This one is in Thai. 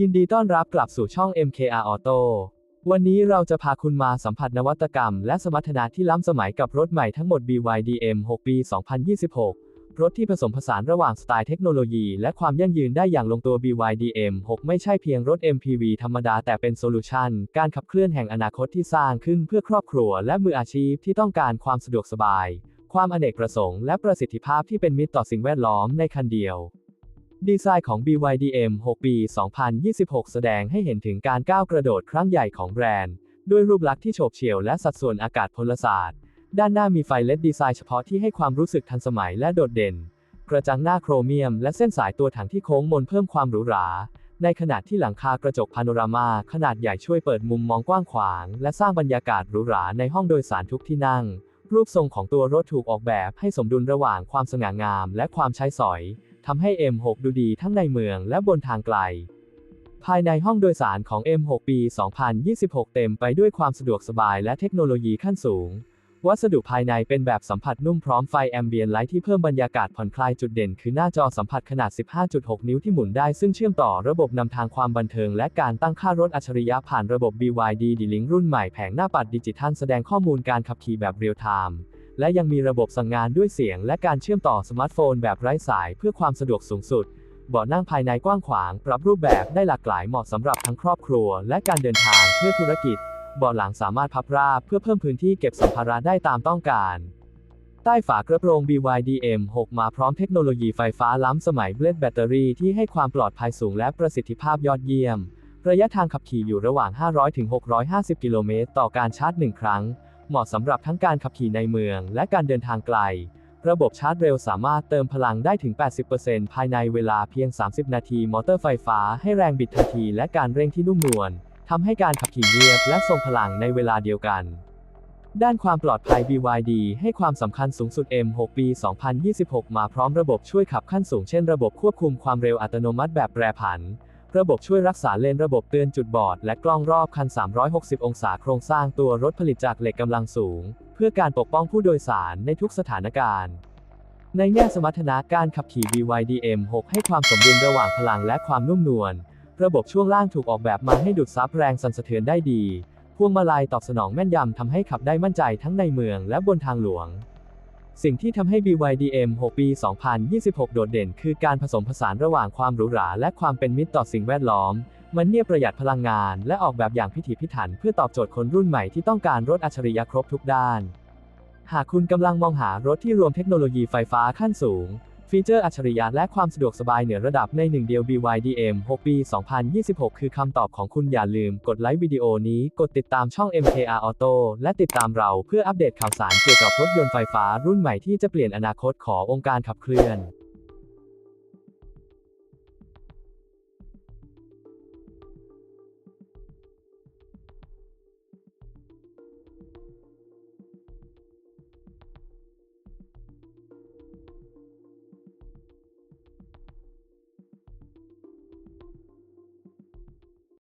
ยินดีต้อนรับกลับสู่ช่อง MKR Auto วันนี้เราจะพาคุณมาสัมผัสนวัตกรรม และสมรรถนะที่ล้ำสมัยกับรถใหม่ทั้งหมด BYD M6 ปี 2026 รถที่ผสมผสานระหว่างสไตล์เทคโนโลยีและความยั่งยืนได้อย่างลงตัว BYD M6 ไม่ใช่เพียงรถ MPV ธรรมดาแต่เป็นโซลูชันการขับเคลื่อนแห่งอนาคตที่สร้างขึ้นเพื่อครอบครัวและมืออาชีพที่ต้องการความสะดวกสบาย ความอเนกประสงค์และประสิทธิภาพที่เป็นมิตรต่อสิ่งแวดล้อมในคันเดียว ดีไซน์ของ BYD M6 ปี2026 แสดงให้เห็นถึงการก้าวกระโดดครั้งใหญ่ของแบรนด์ ด้วยรูปลักษณ์ที่โฉบเฉี่ยวและสัดส่วนอากาศพลศาสตร์ ด้านหน้ามีไฟเลดดีไซน์เฉพาะที่ให้ความรู้สึกทันสมัยและโดดเด่น กระจังหน้าโครเมียมและเส้นสายตัวถังที่โค้งมนเพิ่มความหรูหรา ในขณะที่หลังคากระจกพาโนรามาขนาดใหญ่ช่วยเปิดมุมมองกว้างขวาง และสร้างบรรยากาศหรูหราในห้องโดยสารทุกที่นั่ง รูปทรงของตัวรถถูกออกแบบให้สมดุลระหว่างความสง่างาม และความใช้สอย ทำให้ M6 ดูดีทั้งในเมืองและบนทางไกล ภายในห้องโดยสารของ M6 ปี 2026 เต็มไปด้วยความสะดวกสบายและเทคโนโลยีขั้นสูง วัสดุภายในเป็นแบบสัมผัสนุ่มพร้อมไฟแอมเบียนไลท์ที่เพิ่มบรรยากาศผ่อนคลายจุดเด่นคือหน้าจอสัมผัสขนาด 15.6 นิ้วที่หมุนได้ซึ่งเชื่อมต่อระบบนำทางความบันเทิงและการตั้งค่ารถอัจฉริยะผ่านระบบ BYD D-Link รุ่นใหม่แผงหน้าปัดดิจิทัลแสดงข้อมูลการขับขี่แบบเรียลไทม์ และยังมีระบบสั่งงานด้วยเสียงและการเชื่อมต่อสมาร์ทโฟนแบบไร้สายเพื่อความสะดวกสูงสุด เบาะนั่งภายในกว้างขวาง ปรับรูปแบบได้หลากหลายเหมาะสำหรับทั้งครอบครัว และการเดินทางเพื่อธุรกิจ เบาะหลังสามารถพับราบเพื่อเพิ่มพื้นที่เก็บสัมภาระได้ตามต้องการ ใต้ฝากระโปรง BYD M6 มาพร้อมเทคโนโลยีไฟฟ้าล้ำสมัยเบลดแบตเตอรี่ที่ให้ความปลอดภัยสูงและประสิทธิภาพยอดเยี่ยม ระยะทางขับขี่อยู่ระหว่าง 500-650 กิโลเมตรต่อการชาร์จ 1 ครั้ง เหมาะสำหรับทั้งการขับขี่ในเมืองและการเดินทางไกล ระบบชาร์จเร็วสามารถเติมพลังได้ถึง 80%ภายในเวลาเพียง 30 นาที มอเตอร์ไฟฟ้าให้แรงบิดทันทีและการเร่งที่นุ่มนวลทำให้การขับขี่เรียบและทรงพลังในเวลาเดียวกัน ด้านความปลอดภัย BYD ให้ความสำคัญสูงสุด M6 ปี 2026 มาพร้อมระบบช่วยขับขั้นสูงเช่นระบบควบคุมความเร็วอัตโนมัติแบบแปรผัน ระบบช่วยรักษาเลนระบบเตือนจุดบอด และกล้องรอบคัน 360 องศาโครงสร้างตัวรถผลิตจากเหล็กกำลังสูง เพื่อการปกป้องผู้โดยสารในทุกสถานการณ์ ในแง่สมรรถนะการขับขี่ BYD M6 ให้ความสมดุลระหว่างพลังและความนุ่มนวล ระบบช่วงล่างถูกออกแบบมาให้ดูดซับแรงสั่นสะเทือนได้ดี พวงมาลัยตอบสนองแม่นยำทำให้ขับได้มั่นใจทั้งในเมืองและบนทางหลวง สิ่งที่ทำให้ BYD M6 ปี 2026 โดดเด่น คือการผสมผสานระหว่างความหรูหราและความเป็นมิตรต่อสิ่งแวดล้อม มันเนี่ยประหยัดพลังงาน และออกแบบอย่างพิถีพิถัน เพื่อตอบโจทย์คนรุ่นใหม่ที่ต้องการรถอัจฉริยะครบทุกด้าน หากคุณกำลังมองหารถที่รวมเทคโนโลยีไฟฟ้าขั้นสูง ฟีเจอร์อัจฉริยะและความสะดวกสบายเหนือระดับในหนึ่งเดียว BYD M6 ปี 2026 คือคำตอบของคุณอย่าลืม กดไลค์วิดีโอนี้ กดติดตามช่อง MKR Auto และติดตามเราเพื่ออัปเดตข่าวสารเกี่ยวกับรถยนต์ไฟฟ้ารุ่นใหม่ที่จะเปลี่ยนอนาคตขององค์การขับเคลื่อน